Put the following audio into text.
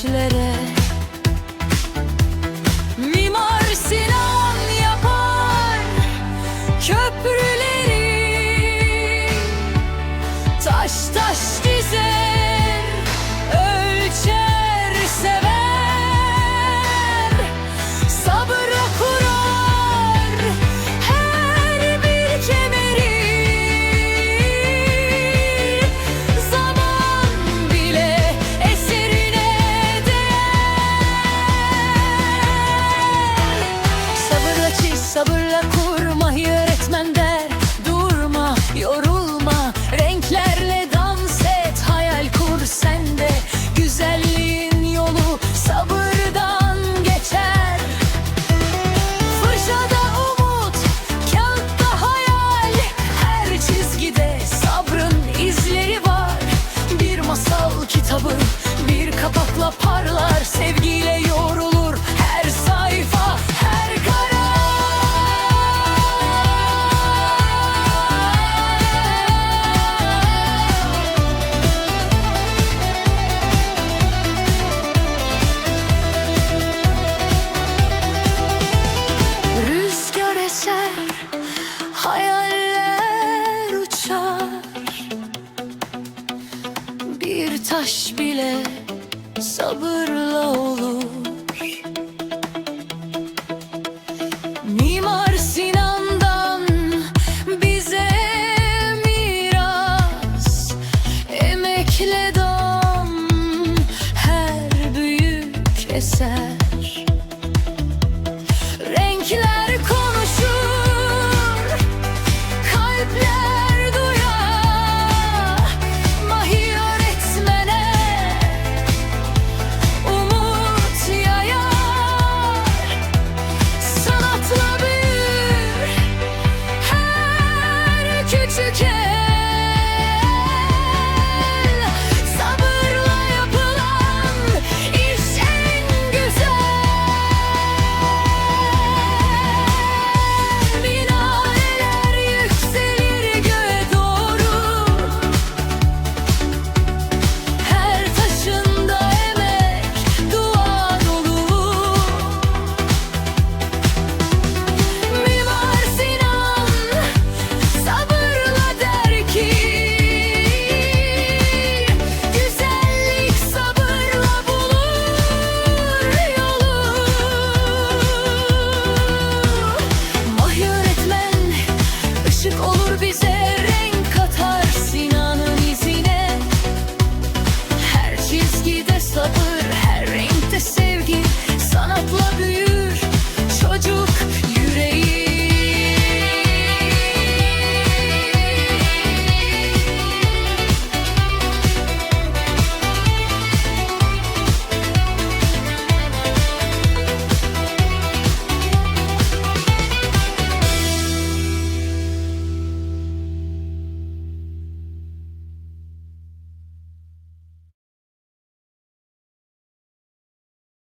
düşlere sevgiyle yorulur her sayfa her karar. Rüzgar eser hayaller uçar. Bir taş bile sabırla olur. Mimar Sinan'dan bize miras Emekle dam her büyük eser. Slow